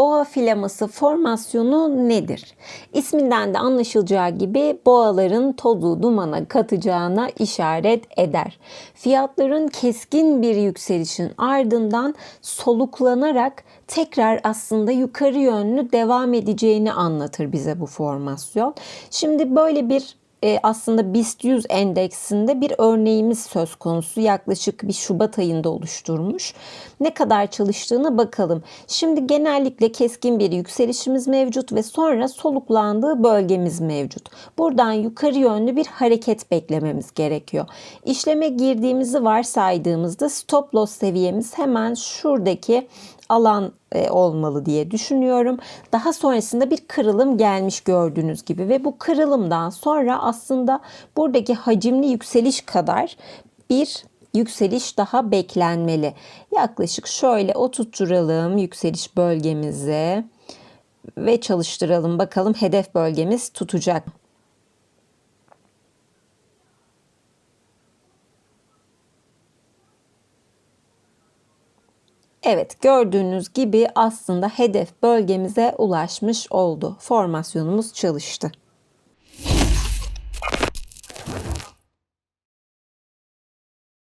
Boğa filaması formasyonu nedir? İsminden de anlaşılacağı gibi boğaların tozu dumana katacağına işaret eder. Fiyatların keskin bir yükselişin ardından soluklanarak tekrar aslında yukarı yönlü devam edeceğini anlatır bize bu formasyon. Şimdi böyle bir e, aslında BIST 100 endeksinde bir örneğimiz söz konusu. Yaklaşık bir Şubat ayında oluşturmuş. Ne kadar çalıştığına bakalım. Şimdi genellikle keskin bir yükselişimiz mevcut ve sonra soluklandığı bölgemiz mevcut. Buradan yukarı yönlü bir hareket beklememiz gerekiyor. İşleme girdiğimizi varsaydığımızda stop loss seviyemiz hemen şuradaki alan olmalı diye düşünüyorum. Daha sonrasında bir kırılım gelmiş gördüğünüz gibi ve bu kırılımdan sonra aslında buradaki hacimli yükseliş kadar bir yükseliş daha beklenmeli. Yaklaşık şöyle oturtturalım yükseliş bölgemizi ve çalıştıralım bakalım hedef bölgemiz tutacak. Evet gördüğünüz gibi aslında hedef bölgemize ulaşmış oldu. Formasyonumuz çalıştı.